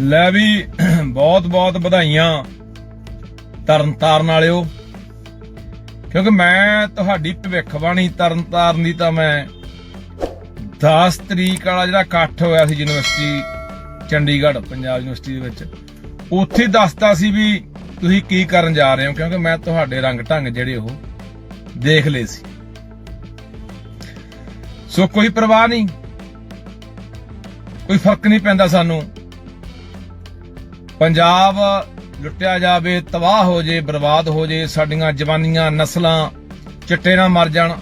ਲੈ ਵੀ ਬਹੁਤ ਬਹੁਤ ਵਧਾਈਆਂ ਤਰਨਤਾਰਨ ਵਾਲਿਓ। ਕਿਉਂਕਿ ਮੈਂ ਤੁਹਾਡੀ ਭਵਿੱਖਬਾਣੀ ਤਰਨਤਾਰਨ ਦੀ ਤਾਂ ਮੈਂ 10 ਤਰੀਕ ਵਾਲਾ ਜਿਹੜਾ ਇਕੱਠ ਹੋਇਆ ਸੀ ਯੂਨੀਵਰਸਿਟੀ, ਚੰਡੀਗੜ੍ਹ, ਪੰਜਾਬ ਯੂਨੀਵਰਸਿਟੀ ਦੇ ਵਿੱਚ, ਉੱਥੇ ਹੀ ਦੱਸਤਾ ਸੀ ਵੀ ਤੁਸੀਂ ਕੀ ਕਰਨ ਜਾ ਰਹੇ ਹੋ, ਕਿਉਂਕਿ ਮੈਂ ਤੁਹਾਡੇ ਰੰਗ ਢੰਗ ਜਿਹੜੇ ਉਹ ਦੇਖ ਲਏ ਸੀ। ਸੋ ਕੋਈ ਪਰਵਾਹ ਨਹੀਂ, ਕੋਈ ਫ਼ਰਕ ਨਹੀਂ ਪੈਂਦਾ ਸਾਨੂੰ। ਪੰਜਾਬ ਲੁੱਟਿਆ ਜਾਵੇ, ਤਬਾਹ ਹੋ ਜੇ, ਬਰਬਾਦ ਹੋ ਜੇ, ਸਾਡੀਆਂ ਜਵਾਨੀਆਂ ਨਸਲਾਂ ਚਿੱਟੇ ਨਾ ਮਰ ਜਾਣ।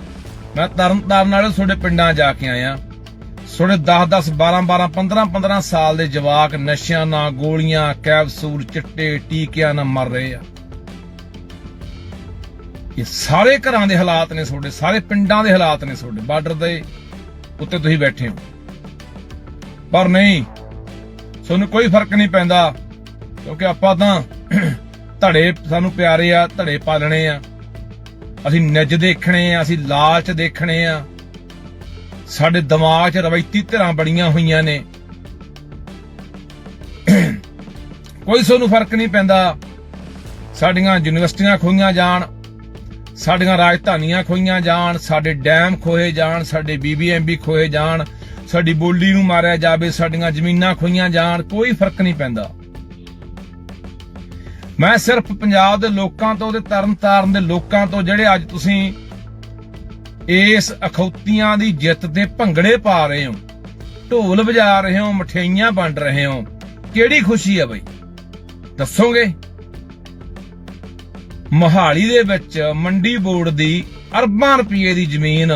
ਮੈਂ ਤਰਨ ਤਾਰਨ ਵਾਲੇ ਤੁਹਾਡੇ ਪਿੰਡਾਂ ਜਾ ਕੇ ਆਇਆ। ਤੁਹਾਡੇ 10 10 12 12 15 15 ਸਾਲ ਦੇ ਜਵਾਕ ਨਸ਼ਿਆਂ ਨਾਲ ਗੋਲੀਆਂ ਕੈਪਸੂਲ ਚਿੱਟੇ ਟੀਕਿਆਂ ਨਾਲ ਮਰ ਰਹੇ ਆ। ਇਹ ਸਾਰੇ ਘਰਾਂ ਦੇ ਹਾਲਾਤ ਨੇ ਤੁਹਾਡੇ, ਸਾਰੇ ਪਿੰਡਾਂ ਦੇ ਹਾਲਾਤ ਨੇ ਤੁਹਾਡੇ, ਬਾਰਡਰ ਦੇ ਉੱਤੇ ਤੁਸੀਂ ਬੈਠੇ ਹੋ। ਪਰ ਨਹੀਂ, ਤੁਹਾਨੂੰ ਕੋਈ ਫ਼ਰਕ ਨਹੀਂ ਪੈਂਦਾ। ਕਿਉਂਕਿ ਆਪਾਂ ਤਾਂ ਧੜੇ ਸਾਨੂੰ ਪਿਆਰੇ ਆ, ਧੜੇ ਪਾਲਣੇ ਆ। ਅਸੀਂ ਨਿੱਜ ਦੇਖਣੇ ਆ, ਅਸੀਂ ਲਾਲਚ ਦੇਖਣੇ ਆ। ਸਾਡੇ ਦਿਮਾਗ 'ਚ ਰਵਾਇਤੀ ਧਿਰਾਂ ਬੜੀਆਂ ਹੋਈਆਂ ਨੇ। ਕੋਈ ਸਾਨੂੰ ਫ਼ਰਕ ਨਹੀਂ ਪੈਂਦਾ। ਸਾਡੀਆਂ ਯੂਨੀਵਰਸਿਟੀਆਂ ਖੋਈਆਂ ਜਾਣ, ਸਾਡੀਆਂ ਰਾਜਧਾਨੀਆਂ ਖੋਈਆਂ ਜਾਣ, ਸਾਡੇ ਡੈਮ ਖੋਏ ਜਾਣ, ਸਾਡੇ ਬੀਬੀਐਮਬੀ ਖੋਏ ਜਾਣ, ਸਾਡੀ ਬੋਲੀ ਨੂੰ ਮਾਰਿਆ ਜਾਵੇ, ਸਾਡੀਆਂ ਜ਼ਮੀਨਾਂ ਖੋਈਆਂ ਜਾਣ, ਕੋਈ ਫ਼ਰਕ ਨਹੀਂ ਪੈਂਦਾ। ਮੈਂ ਸਿਰਫ ਪੰਜਾਬ ਦੇ ਲੋਕਾਂ ਤੋਂ ਤੇ ਤਰਨਤਾਰਨ ਦੇ ਲੋਕਾਂ ਤੋਂ ਜਿਹੜੇ ਅੱਜ ਤੁਸੀਂ ਇਸ ਅਖੌਤੀਆਂ ਦੀ ਜਿੱਤ ਦੇ ਭੰਗੜੇ ਪਾ ਰਹੇ ਹੋ, ਢੋਲ ਵਜਾ ਰਹੇ ਹੋ, ਮਠਿਆਈਆਂ ਵੰਡ ਰਹੇ ਹੋ, ਕਿਹੜੀ ਖੁਸ਼ੀ ਹੈ ਬਈ? ਦੱਸੋਗੇ? ਮੋਹਾਲੀ ਦੇ ਵਿੱਚ ਮੰਡੀ ਬੋਰਡ ਦੀ ਅਰਬਾਂ ਰੁਪਏ ਦੀ ਜ਼ਮੀਨ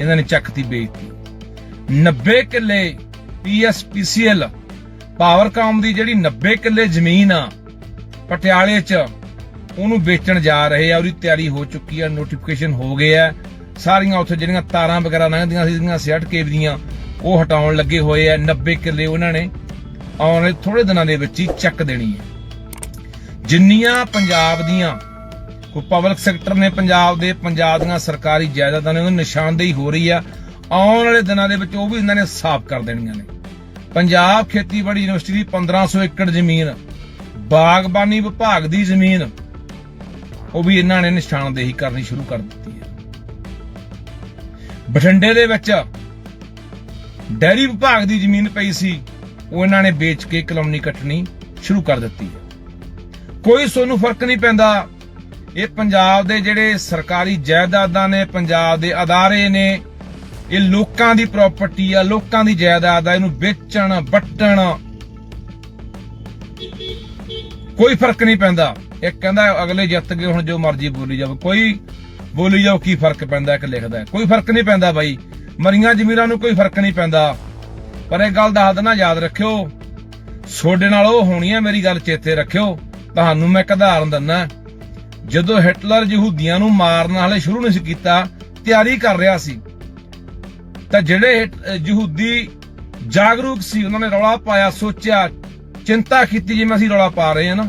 ਇਹਨਾਂ ਨੇ ਚੱਕਤੀ ਵੇਚਤੀ 90 ਕਿੱਲੇ ਪੀਐਸਪੀਸੀਐਲ ਪਾਵਰਕਾਮ ਦੀ ਜਿਹੜੀ 90 ਕਿੱਲੇ ਜ਼ਮੀਨ ਆ ਪਟਿਆਲੇ 'ਚ ਉਹਨੂੰ ਵੇਚਣ ਜਾ ਰਹੇ ਆ, ਉਹਦੀ ਤਿਆਰੀ ਹੋ ਚੁੱਕੀ ਆ ਨੋਟੀਫਿਕੇਸ਼ਨ ਹੋ ਗਏ ਆ। ਸਾਰੀਆਂ ਉੱਥੇ ਜਿਹੜੀਆਂ ਤਾਰਾਂ ਵਗੈਰਾ ਲੰਘਦੀਆਂ ਸੀ, ਜਿਹੜੀਆਂ 60 ਕੇਵ ਦੀਆਂ, ਉਹ ਹਟਾਉਣ ਲੱਗੇ ਹੋਏ ਆ 90 ਕਿੱਲੇ ਉਹਨਾਂ ਨੇ ਆਉਣ ਵਾਲੇ ਥੋੜੇ ਦਿਨਾਂ ਦੇ ਵਿੱਚ ਹੀ ਚੱਕ ਦੇਣੀ ਹੈ। ਜਿੰਨੀਆਂ ਪੰਜਾਬ ਦੀਆਂ ਕੋਈ ਪਬਲਿਕ ਸੈਕਟਰ ਨੇ ਪੰਜਾਬ ਦੇ, ਪੰਜਾਬ ਦੀਆਂ ਸਰਕਾਰੀ ਜਾਇਦਾਦਾਂ ਨੇ ਉਹਨਾਂ ਨਿਸ਼ਾਨਦੇਹੀ ਹੋ ਰਹੀ ਆ। ਆਉਣ ਵਾਲੇ ਦਿਨਾਂ ਦੇ ਵਿੱਚ ਉਹ ਵੀ ਇਹਨਾਂ ਨੇ ਸਾਫ਼ ਕਰ ਦੇਣੀਆਂ ਨੇ। ਪੰਜਾਬ ਖੇਤੀਬਾੜੀ ਯੂਨੀਵਰਸਿਟੀ ਦੀ 1500 ਏਕੜ ਜ਼ਮੀਨ ਬਾਗਬਾਨੀ ਵਿਭਾਗ ਦੀ ਜ਼ਮੀਨ ਉਹ ਵੀ ਇਹਨਾਂ ਨੇ ਨਿਸ਼ਾਨਦੇਹੀ ਕਰਨੀ ਸ਼ੁਰੂ ਕਰ ਦਿੱਤੀ ਹੈ। ਬਠਿੰਡੇ ਦੇ ਵਿੱਚ ਡੈਰੀ ਵਿਭਾਗ ਦੀ ਜ਼ਮੀਨ ਪਈ ਸੀ, ਉਹ ਇਹਨਾਂ ਨੇ ਵੇਚ ਕੇ ਕਲੋਨੀ ਕੱਟਣੀ ਸ਼ੁਰੂ ਕਰ ਦਿੱਤੀ ਹੈ। ਕੋਈ ਸੋਨੂੰ ਫ਼ਰਕ ਨਹੀਂ ਪੈਂਦਾ। ਇਹ ਪੰਜਾਬ ਦੇ ਜਿਹੜੇ ਸਰਕਾਰੀ ਜਾਇਦਾਦਾਂ ਨੇ, ਪੰਜਾਬ ਦੇ ਅਦਾਰੇ ਨੇ, ਇਹ ਲੋਕਾਂ ਦੀ ਪ੍ਰਾਪਰਟੀ ਆ, ਲੋਕਾਂ ਦੀ ਜਾਇਦਾਦ ਆ, ਇਹਨੂੰ ਵੇਚਣ, ਵੱਟਣ ਕੋਈ ਫ਼ਰਕ ਨਹੀਂ ਪੈਂਦਾ। ਇਹ ਕਹਿੰਦਾ ਅਗਲੇ ਜਿੱਤ ਗਏ, ਹੁਣ ਜੋ ਮਰਜ਼ੀ ਬੋਲੀ ਜਾਵੇ। ਕੋਈ ਬੋਲੀ ਜਾਓ, ਕੀ ਫ਼ਰਕ ਪੈਂਦਾ, ਇੱਕ ਲਿਖਦਾ ਕੋਈ ਫ਼ਰਕ ਨਹੀਂ ਪੈਂਦਾ ਬਾਈ। ਮਰੀਆਂ ਜ਼ਮੀਰਾਂ ਨੂੰ ਕੋਈ ਫ਼ਰਕ ਨਹੀਂ ਪੈਂਦਾ। ਪਰ ਇਹ ਗੱਲ ਦੱਸ ਦੇਣਾ ਯਾਦ ਰੱਖਿਓ। ਛੋਡੇ ਨਾਲ ਉਹ ਹੋਣੀ ਹੈ, ਮੇਰੀ ਗੱਲ ਚੇਤੇ ਰੱਖਿਓ। ਤੁਹਾਨੂੰ ਮੈਂ ਇੱਕ ਉਦਾਹਰਨ ਦਿੰਦਾ ਜਦੋਂ ਹਿਟਲਰ ਯਹੂਦੀਆਂ ਨੂੰ ਮਾਰਨ ਵਾਲੇ ਸ਼ੁਰੂ ਨਹੀਂ ਸੀ ਕੀਤਾ, ਤਿਆਰੀ ਕਰ ਰਿਹਾ ਸੀ। ਤਾਂ ਜਿਹੜੇ ਯਹੂਦੀ ਜਾਗਰੂਕ ਸੀ, ਉਹਨਾਂ ਨੇ ਰੌਲਾ ਪਾਇਆ, ਸੋਚਿਆ ਚਿੰਤਾ ਕੀਤੀ ਜਿਵੇਂ ਅਸੀਂ ਰੌਲਾ ਪਾ ਰਹੇ ਹਾਂ ਨਾ।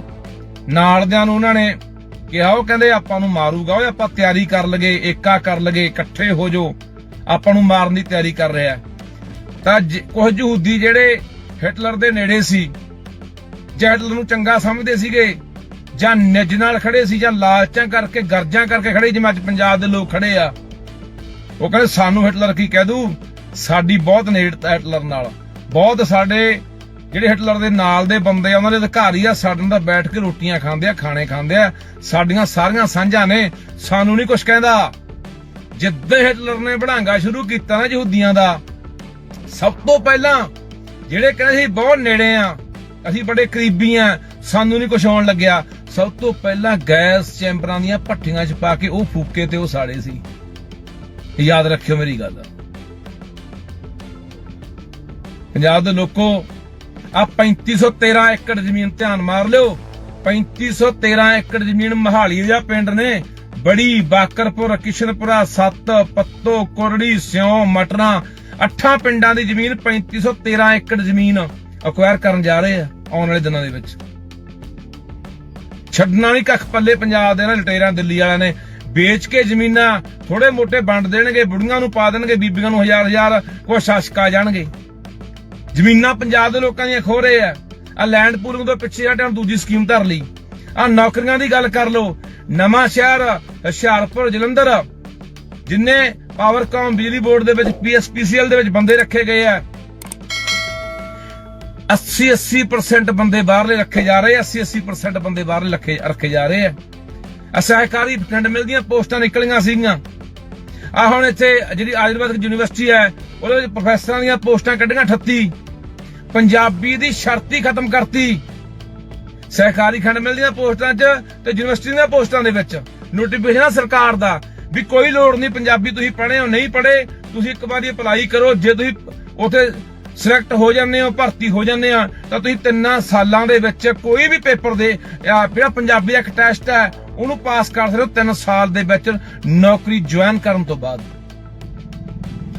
ਨਾਲਦਿਆਂ ਨੂੰ ਉਹਨਾਂ ਨੇ ਕਿਹਾ, ਉਹ ਕਹਿੰਦੇ ਆਪਾਂ ਨੂੰ ਮਾਰੂਗਾ। ਓਏ, ਆਪਾਂ ਤਿਆਰੀ ਕਰ ਲਗੇ, ਏਕਾ ਕਰ ਲਗੇ, ਇਕੱਠੇ ਹੋ ਜੋ ਆਪਾਂ ਨੂੰ ਮਾਰਨ ਦੀ ਤਿਆਰੀ ਕਰ ਰਿਹਾ ਹੈ। ਤਾਂ ਕੁਝ ਯਹੂਦੀ ਜਿਹੜੇ ਹਿਟਲਰ ਦੇ ਨੇੜੇ ਸੀ, ਜਾਂ ਹਿਟਲਰ ਨੂੰ ਚੰਗਾ ਸਮਝਦੇ ਸੀਗੇ, ਜਾਂ ਨਿੱਜ ਨਾਲ ਖੜੇ ਸੀ, ਜਾਂ ਲਾਲਚਾਂ ਕਰਕੇ, ਗਰਜਾਂ ਕਰਕੇ ਖੜੇ, ਜਿਵੇਂ ਅੱਜ ਪੰਜਾਬ ਦੇ ਲੋਕ ਖੜੇ ਆ। ਉਹ ਕਹਿੰਦੇ, ਸਾਨੂੰ ਹਿਟਲਰ ਕੀ ਕਹਿ ਦੂ? ਸਾਡੀ ਬਹੁਤ ਨੇੜਤਾ ਹਿਟਲਰ ਨਾਲ। ਬਹੁਤ ਸਾਡੇ ਜਿਹੜੇ ਹਿਟਲਰ ਦੇ ਨਾਲ ਦੇ ਬੰਦੇ ਆ, ਉਹਨਾਂ ਦੇ ਅਧਿਕਾਰੀ ਆ, ਸਾਡੇ ਨਾਲ ਬੈਠ ਕੇ ਰੋਟੀਆਂ ਖਾਂਦੇ ਆ, ਖਾਣੇ ਖਾਂਦੇ ਆ। ਸਾਡੀਆਂ ਸਾਰੀਆਂ ਸਾਂਝਾਂ ਨੇ। ਸਾਨੂੰ ਨਹੀਂ ਕੁਝ ਕਹਿੰਦਾ। ਜਿੱਦਾਂ ਹਿਟਲਰ ਨੇ ਬਣਾਂਗਾ ਸ਼ੁਰੂ ਕੀਤਾ ਨਾ ਯਹੂਦੀਆਂ ਦਾ, ਸਭ ਤੋਂ ਪਹਿਲਾਂ ਜਿਹੜੇ ਕਹਿੰਦੇ ਸੀ, ਬਹੁਤ ਨੇੜੇ ਆ, ਅਸੀਂ ਬੜੇ ਕਰੀਬੀ ਆ, ਸਾਨੂੰ ਨਹੀਂ ਕੁਝ ਆਉਣ ਲੱਗਿਆ। ਸਭ ਤੋਂ ਪਹਿਲਾਂ ਗੈਸ ਚੈਂਬਰਾਂ ਦੀਆਂ ਭੱਠੀਆਂ 'ਚ ਪਾ ਕੇ ਉਹ ਫੂਕੇ ਤੇ ਉਹ ਸਾੜੇ ਸੀ। ਯਾਦ ਰੱਖਿਓ ਮੇਰੀ ਗੱਲ। ਪੰਜਾਬ ਦੇ ਲੋਕੋ ਆ 3513 ਏਕੜ ਜ਼ਮੀਨ ਧਿਆਨ ਮਾਰ ਲਿਓ। 3513 ਏਕੜ ਜ਼ਮੀਨ ਮਹਾਲੀ ਦਾ ਪਿੰਡ ਨੇ। ਬੜੀ ਬਾਕਰਪੁਰ, ਕਿਸ਼ਨਪੁਰਾ, ਸੱਤ, ਪੱਤੋ, ਕੁਰੜੀ, ਸਿਉ ਮਟਰਾ ਅੱਠਾਂ ਪਿੰਡਾਂ ਦੀ ਜ਼ਮੀਨ 3513 ਏਕੜ ਜ਼ਮੀਨ ਅਕਵਾਇਰ ਕਰਨ ਜਾ ਰਹੇ ਆ ਆਉਣ ਵਾਲੇ ਦਿਨਾਂ ਦੇ ਵਿੱਚ। ਛੱਡਣਾ ਨਹੀਂ ਕੱਖ ਪੱਲੇ ਪੰਜਾਬ ਦੇ ਨਾ ਲਟੇਰਾਂ ਦਿੱਲੀ ਵਾਲਿਆਂ ਨੇ। ਵੇਚ ਕੇ ਜ਼ਮੀਨਾਂ ਥੋੜੇ ਮੋਟੇ ਵੰਡ ਦੇਣਗੇ, ਬੁੜੀਆਂ ਨੂੰ ਪਾ ਦੇਣਗੇ, ਬੀਬੀਆਂ ਨੂੰ ਹਜ਼ਾਰ ਹਜ਼ਾਰ ਕੁਛ ਸ਼ਾਸਕ ਆ ਜਾਣਗੇ। ਜ਼ਮੀਨਾਂ ਪੰਜਾਬ ਦੇ ਲੋਕਾਂ ਦੀਆਂ ਖੋ ਰਹੇ ਆ। ਆ ਲੈਂਡ ਪੂਲਿੰਗ ਤੋਂ ਪਿੱਛੇ ਹਟੇ ਦੂਜੀ ਸਕੀਮ ਧਰ ਲਈ। ਆ ਨੌਕਰੀਆਂ ਦੀ ਗੱਲ ਕਰ ਲਓ। ਨਵਾਂ ਸ਼ਹਿਰ, ਹੁਸ਼ਿਆਰਪੁਰ, ਜਲੰਧਰ, ਜਿੰਨੇ ਪਾਵਰਕਾਮ ਬਿਜਲੀ ਬੋਰਡ ਦੇ ਵਿੱਚ ਪੀਐਸਪੀਸੀਐਲ ਦੇ ਵਿੱਚ ਬੰਦੇ ਰੱਖੇ ਗਏ ਆ। 80 80% ਬੰਦੇ ਬਾਹਰਲੇ ਰੱਖੇ ਜਾ ਰਹੇ ਆ। 80 80% ਬੰਦੇ ਬਾਹਰਲੇ ਰੱਖੇ ਰੱਖੇ ਜਾ ਰਹੇ ਆ। ਆ ਸਹਿਕਾਰੀ ਪਿੰਡ ਮਿਲਦੀਆਂ ਪੋਸਟਾਂ ਨਿਕਲੀਆਂ ਸੀਗੀਆਂ। ਆ ਹੁਣ ਇੱਥੇ ਜਿਹੜੀ ਆਯੁਰਵੈਦਿਕ ਯੂਨੀਵਰਸਿਟੀ ਹੈ ਉਹਦੇ ਵਿੱਚ ਪ੍ਰੋਫੈਸਰਾਂ ਦੀਆਂ ਪੋਸਟਾਂ ਕੱਢੀਆਂ 38 ਪੰਜਾਬੀ ਦੀ ਸ਼ਰਤ ਖਤਮ ਕਰਤੀ। ਸਹਿਕਾਰੀ ਖੰਡ ਮਿਲਦੀਆਂ ਪੋਸਟਾਂ 'ਚ ਤੇ ਯੂਨੀਵਰਸਿਟੀ ਦੀਆਂ ਪੋਸਟਾਂ ਦੇ ਵਿੱਚ। ਨੋਟੀਫਿਕੇਸ਼ਨ ਸਰਕਾਰ ਦਾ ਵੀ ਕੋਈ ਲੋੜ ਨਹੀਂ ਪੰਜਾਬੀ ਤੁਸੀਂ ਪੜ੍ਹੇ ਹੋ, ਨਹੀਂ ਪੜ੍ਹੇ, ਤੁਸੀਂ ਇੱਕ ਵਾਰੀ ਅਪਲਾਈ ਕਰੋ। ਜੇ ਤੁਸੀਂ ਉਥੇ ਸਿਲੈਕਟ ਹੋ ਜਾਂਦੇ ਹੋ, ਭਰਤੀ ਹੋ ਜਾਂਦੇ ਆ, ਤਾਂ ਤੁਸੀਂ ਤਿੰਨਾਂ ਸਾਲਾਂ ਦੇ ਵਿੱਚ ਕੋਈ ਵੀ ਪੇਪਰ ਦੇ ਜਿਹੜਾ ਪੰਜਾਬੀ ਦਾ ਇੱਕ ਟੈਸਟ ਹੈ, ਉਹਨੂੰ ਪਾਸ ਕਰ ਸਕਦੇ ਹੋ 3 ਸਾਲ ਦੇ ਵਿੱਚ ਨੌਕਰੀ ਜੁਆਇਨ ਕਰਨ ਤੋਂ ਬਾਅਦ।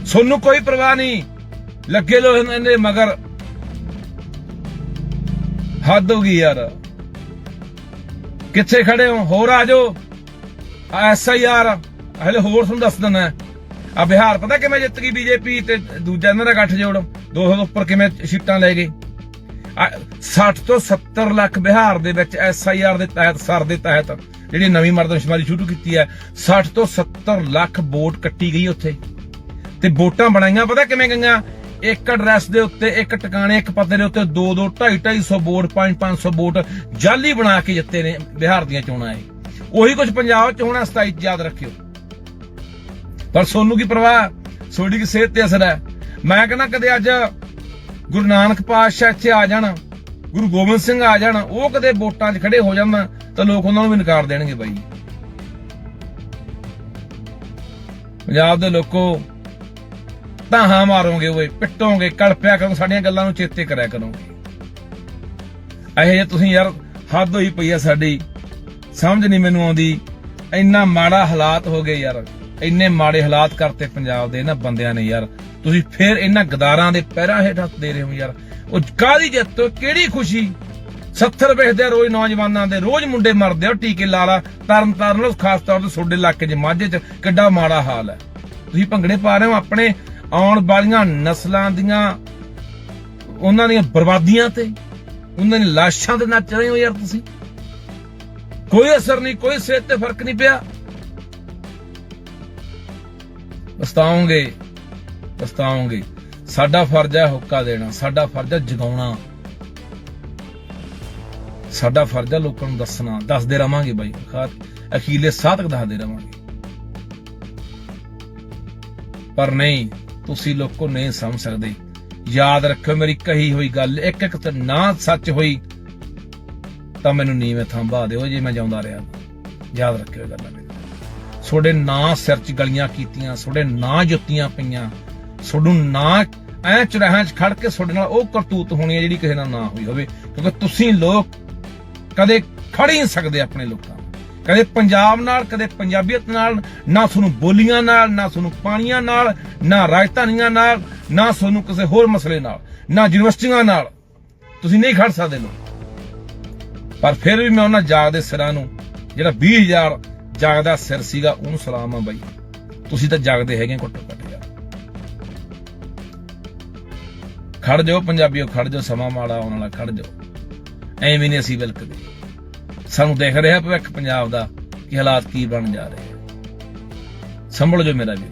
ਸੋਨੂੰ ਕੋਈ ਪਰਵਾਹ ਨਹੀਂ। ਲੱਗੇ ਲੋ ਇਹਨੇ ਮਗਰ। ਹੱਦ ਹੋ ਗਈ ਯਾਰ। ਕਿੱਥੇ ਖੜੇ ਹੋ? ਹੋਰ ਆ ਜਾਓ। ਐਸਆਈਆਰ ਹਲੇ ਹੋਰ ਤੁਹਾਨੂੰ ਦੱਸ ਦਿੰਦਾ। ਆ ਬਿਹਾਰ ਪਤਾ ਕਿਵੇਂ ਜਿੱਤ ਗਈ ਬੀਜੇਪੀ ਤੇ ਦੂਜਾ ਇਹਨਾਂ ਦਾ ਇਕੱਠ ਜੋੜ। 200 ਤੋਂ ਉੱਪਰ ਕਿਵੇਂ ਸੀਟਾਂ ਲੈ ਗਏ। ਆ 60 ਤੋਂ 70 ਲੱਖ ਬਿਹਾਰ ਦੇ ਵਿੱਚ ਐਸਆਈਆਰ ਦੇ ਤਹਿਤ, ਸਰ ਦੇ ਤਹਿਤ ਜਿਹੜੀ ਨਵੀਂ ਮਰਦਮਸ਼ੁਮਾਰੀ ਸ਼ੁਰੂ ਕੀਤੀ ਹੈ 60 ਤੋਂ 70 ਲੱਖ ਵੋਟ ਕੱਟੀ ਗਈ ਉੱਥੇ। ਤੇ ਵੋਟਾਂ ਬਣਾਈਆਂ। ਪਤਾ ਕਿਵੇਂ ਗਈਆਂ ਇੱਕ ਐਡਰੈਸ ਦੇ ਉੱਤੇ, ਇੱਕ ਟਿਕਾਣੇ, ਇੱਕ ਪਤੇ ਦੇ ਉੱਤੇ 2 2 2.5 250 ਵੋਟ 5 500 ਵੋਟ ਜਾਲੀ ਬਣਾ ਕੇ ਜਿੱਤੇ ਨੇ ਬਿਹਾਰ ਦੀਆਂ ਚੋਣਾਂ ਇਹ। ਉਹੀ ਕੁਝ ਪੰਜਾਬ 'ਚ ਹੋਣਾ 27 ਯਾਦ ਰੱਖਿਓ। ਪਰ ਸੋਨੂੰ ਕੀ ਪਰਵਾਹ? ਸੋਡੀ ਕੀ ਸਿਹਤ ਤੇ ਅਸਰ ਹੈ? ਮੈਂ ਕਹਿੰਦਾ ਕਦੇ ਅੱਜ ਗੁਰੂ ਨਾਨਕ ਪਾਤਸ਼ਾਹ ਇੱਥੇ ਆ ਜਾਣ, ਗੁਰੂ ਗੋਬਿੰਦ ਸਿੰਘ ਆ ਜਾਣ, ਉਹ ਕਦੇ ਵੋਟਾਂ 'ਚ ਖੜੇ ਹੋ ਜਾਣ ਤਾਂ ਲੋਕ ਉਹਨਾਂ ਨੂੰ ਵੀ ਨਕਾਰ ਦੇਣਗੇ ਬਾਈ। ਪੰਜਾਬ ਦੇ ਲੋਕੋ ਹਾਂ ਮਾਰੋਗੇ ਓਏ, ਪਿੱਟੋਗੇ, ਕਲਪਿਆ ਕਰੋ ਸਾਡੀਆਂ ਗੱਲਾਂ ਨੂੰ ਚੇਤੇ ਕਰਿਆ ਕਰੋਗੇ। ਇਹ ਜੇ ਤੁਸੀਂ ਯਾਰ ਹੱਦ ਹੋਈ ਪਈ ਆ ਸਾਡੀ, ਸਮਝ ਨਹੀਂ ਮੈਨੂੰ ਆਉਂਦੀ। ਇੰਨਾ ਮਾੜਾ ਹਾਲਾਤ ਹੋ ਗਏ ਯਾਰ, ਇੰਨੇ ਮਾੜੇ ਹਾਲਾਤ ਕਰਤੇ ਪੰਜਾਬ ਦੇ ਇਹਨਾਂ ਬੰਦਿਆਂ ਨੇ ਯਾਰ। ਤੁਸੀਂ ਫੇਰ ਇਹਨਾਂ ਗਦਾਰਾਂ ਦੇ ਪੈਰਾਂ ਹੇਠ ਹੱਥ ਦੇ ਰਹੇ ਹੋ ਯਾਰ। ਉਹ ਕਾਦੀ ਜਿੱਤ, ਕਿਹੜੀ ਖੁਸ਼ੀ? 70 ਵੇਚਦੇ ਰੋਜ਼ ਨੌਜਵਾਨਾਂ ਦੇ ਰੋਜ਼ ਮੁੰਡੇ ਮਰਦੇ ਆ ਟੀਕੇ ਲਾ ਲਾ ਤਰਨ ਤਾਰਨ ਖਾਸ ਤੌਰ ਤੇ ਤੁਹਾਡੇ ਇਲਾਕੇ 'ਚ, ਮਾਝੇ 'ਚ ਕਿੱਡਾ ਮਾੜਾ ਹਾਲ ਹੈ। ਤੁਸੀਂ ਭੰਗੜੇ ਪਾ ਰਹੇ ਹੋ ਆਪਣੇ ਆਉਣ ਵਾਲੀਆਂ ਨਸਲਾਂ ਦੀਆਂ, ਉਹਨਾਂ ਦੀਆਂ ਬਰਬਾਦੀਆਂ ਤੇ, ਉਹਨਾਂ ਦੀਆਂ ਲਾਸ਼ਾਂ ਤੇ ਨੱਚ ਰਹੇ ਹੋ ਯਾਰ ਤੁਸੀਂ। ਕੋਈ ਅਸਰ ਨਹੀਂ, ਕੋਈ ਸਿਹਤ ਤੇ ਫ਼ਰਕ ਨਹੀਂ ਪਿਆ। ਪਛਤਾਓਗੇ ਪਛਤਾਓਗੇ। ਸਾਡਾ ਫਰਜ਼ ਹੈ ਹੁੱਕਾ ਦੇਣਾ, ਸਾਡਾ ਫਰਜ਼ ਹੈ ਜਗਾਉਣਾ। ਸਾਡਾ ਫਰਜ਼ ਹੈ ਲੋਕਾਂ ਨੂੰ ਦੱਸਣਾ। ਦੱਸਦੇ ਰਵਾਂਗੇ ਬਾਈ ਖਾਤ ਅਖੀਲੇ ਸਾਹ ਤੱਕ ਦੱਸਦੇ ਰਵਾਂਗੇ। ਪਰ ਨਹੀਂ ਤੁਸੀਂ ਲੋਕੋ ਨਹੀਂ ਸਮਝ ਸਕਦੇ। ਯਾਦ ਰੱਖਿਓ ਮੇਰੀ ਕਹੀ ਹੋਈ ਗੱਲ, ਇੱਕ ਇੱਕ ਤੇ ਨਾ ਸੱਚ ਹੋਈ, ਤਾਂ ਮੈਨੂੰ ਨੀਵੇਂ ਥੰਬਾ ਦਿਓ ਜੇ ਮੈਂ ਜਾਉਂਦਾ ਰਿਹਾ। ਯਾਦ ਰੱਖਿਓ ਇਹ ਗੱਲਾਂ ਮੇਰੀ। ਤੁਹਾਡੇ ਨਾਂ ਸਿਰ 'ਚ ਗਲੀਆਂ ਕੀਤੀਆਂ ਤੁਹਾਡੇ ਨਾਂ ਜੁੱਤੀਆਂ ਪਈਆਂ ਤੁਹਾਨੂੰ ਨਾਂ ਐ ਚੁਰਾਹਾਂ 'ਚ ਖੜ ਕੇ ਤੁਹਾਡੇ ਨਾਲ ਉਹ ਕਰਤੂਤ ਹੋਣੀ ਹੈ ਜਿਹੜੀ ਕਿਸੇ ਨਾਲ ਨਾ ਹੋਈ ਹੋਵੇ, ਕਿਉਂਕਿ ਤੁਸੀਂ ਲੋਕ ਕਦੇ ਖੜ ਹੀ ਨਹੀਂ ਸਕਦੇ ਆਪਣੇ ਲੋਕਾਂ ਕਦੇ ਪੰਜਾਬ ਨਾਲ, ਕਦੇ ਪੰਜਾਬੀਅਤ ਨਾਲ, ਨਾ ਤੁਹਾਨੂੰ ਬੋਲੀਆਂ ਨਾਲ, ਨਾ ਤੁਹਾਨੂੰ ਪਾਣੀਆਂ ਨਾਲ, ਨਾ ਰਾਜਧਾਨੀਆਂ ਨਾਲ, ਨਾ ਤੁਹਾਨੂੰ ਕਿਸੇ ਹੋਰ ਮਸਲੇ ਨਾਲ, ਨਾ ਯੂਨੀਵਰਸਿਟੀਆਂ ਨਾਲ ਤੁਸੀਂ ਨਹੀਂ ਖੜ ਸਕਦੇ ਲੋਕ। ਪਰ ਫਿਰ ਵੀ ਮੈਂ ਉਹਨਾਂ ਜਾਗਦੇ ਸਿਰਾਂ ਨੂੰ, ਜਿਹੜਾ 20000 ਜਾਗਦਾ ਸਿਰ ਸੀਗਾ, ਉਹਨੂੰ ਸਲਾਮ ਆ ਬਾਈ। ਤੁਸੀਂ ਤਾਂ ਜਾਗਦੇ ਹੈਗੇ ਘੱਟੋ ਘੱਟ ਯਾਰ। ਖੜ ਜਾਓ ਪੰਜਾਬੀਓ ਖੜ ਜਾਓ, ਸਮਾਂ ਮਾੜਾ ਆਉਣ ਵਾਲਾ ਖੜ ਜਾਓ। ਐਵੇਂ ਨਹੀਂ ਅਸੀਂ ਬਿਲਕੁਲ ਸਾਨੂੰ ਦੇਖ ਰਿਹਾ ਭਵਿੱਖ ਪੰਜਾਬ ਦਾ ਕਿ ਹਾਲਾਤ ਕੀ ਬਣ ਜਾ ਰਹੇ ਆ। ਸੰਭਲ ਜੋ ਮੇਰਾ ਵੀਰ।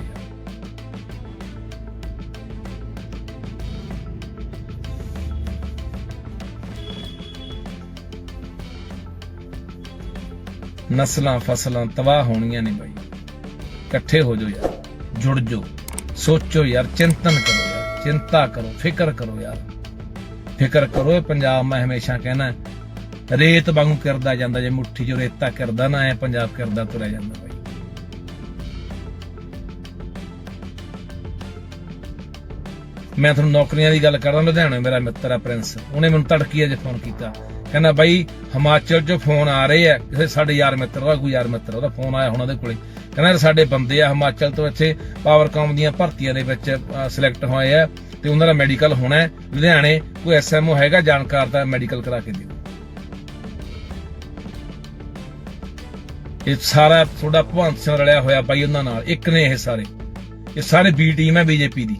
ਨਸਲਾਂ ਫਸਲਾਂ ਤਬਾਹ ਹੋਣੀਆਂ ਨੇ ਬਾਈ। ਇਕੱਠੇ ਹੋ ਜਾਓ ਯਾਰ, ਜੁੜ ਜਾਓ। ਸੋਚੋ ਯਾਰ, ਚਿੰਤਨ ਕਰੋ ਯਾਰ, ਚਿੰਤਾ ਕਰੋ, ਫਿਕਰ ਕਰੋ ਯਾਰ। ਫਿਕਰ ਕਰੋ, ਇਹ ਪੰਜਾਬ ਮੈਂ ਹਮੇਸ਼ਾ ਕਹਿਣਾ ਰੇਤ ਵਾਂਗੂ ਕਰਦਾ ਜਾਂਦਾ, ਜੇ ਮੁੱਠੀ ਚੋਂ ਰੇਤਾ ਕਰਦਾ ਨਾ ਐ ਪੰਜਾਬ ਕਰਦਾ ਤੁਰਿਆ ਜਾਂਦਾ ਬਾਈ। ਮੈਂ ਤੁਹਾਨੂੰ ਨੌਕਰੀਆਂ ਦੀ ਗੱਲ ਕਰਦਾ, ਲੁਧਿਆਣੇ ਮੇਰਾ ਮਿੱਤਰ ਆ ਪ੍ਰਿੰਸ। ਉਹਨੇ ਮੈਨੂੰ ਤੜਕੀ ਅਜੇ ਫੋਨ ਕੀਤਾ। ਕਹਿੰਦਾ ਬਾਈ, ਹਿਮਾਚਲ ਚੋਂ ਫੋਨ ਆ ਰਹੇ ਆ, ਕਿਸੇ ਸਾਡੇ ਯਾਰ ਮਿੱਤਰ ਦਾ, ਕੋਈ ਯਾਰ ਮਿੱਤਰ, ਉਹਦਾ ਫੋਨ ਆਇਆ ਹੁਣ ਉਹਦੇ ਕੋਲੇ। ਕਹਿੰਦਾ ਸਾਡੇ ਬੰਦੇ ਆ ਹਿਮਾਚਲ ਤੋਂ, ਇੱਥੇ ਪਾਵਰਕਾਮ ਦੀਆਂ ਭਰਤੀਆਂ ਦੇ ਵਿੱਚ ਸਿਲੈਕਟ ਹੋਏ ਆ, ਤੇ ਉਹਨਾਂ ਦਾ ਮੈਡੀਕਲ ਹੋਣਾ ਲੁਧਿਆਣੇ ਕੋਈ ਐਸਐਮਓ ਹੈਗਾ, ਜਾਣਕਾਰ ਦਾ ਮੈਡੀਕਲ ਕਰਾ ਕੇ ਦਿਓ। ਇਹ ਸਾਰਾ ਤੁਹਾਡਾ ਭਵੰਤ ਸਿੰਘ ਰਲਿਆ ਹੋਇਆ ਬਾਈ ਉਹਨਾਂ ਨਾਲ, ਇੱਕ ਨੇ ਇਹ ਸਾਰੇ। ਇਹ ਸਾਰੇ ਬੀ ਟੀਮ ਹੈ ਬੀਜੇਪੀ ਦੀ।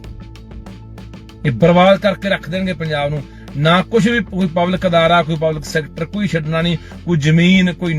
ਇਹ ਬਰਬਾਦ ਕਰਕੇ ਰੱਖ ਦੇਣਗੇ ਪੰਜਾਬ ਨੂੰ। ਨਾ ਕੁਝ ਵੀ ਕੋਈ ਪਬਲਿਕ ਅਦਾਰਾ, ਕੋਈ ਪਬਲਿਕ ਸੈਕਟਰ ਕੋਈ ਛੱਡਣਾ ਨਹੀਂ, ਕੋਈ ਜ਼ਮੀਨ, ਕੋਈ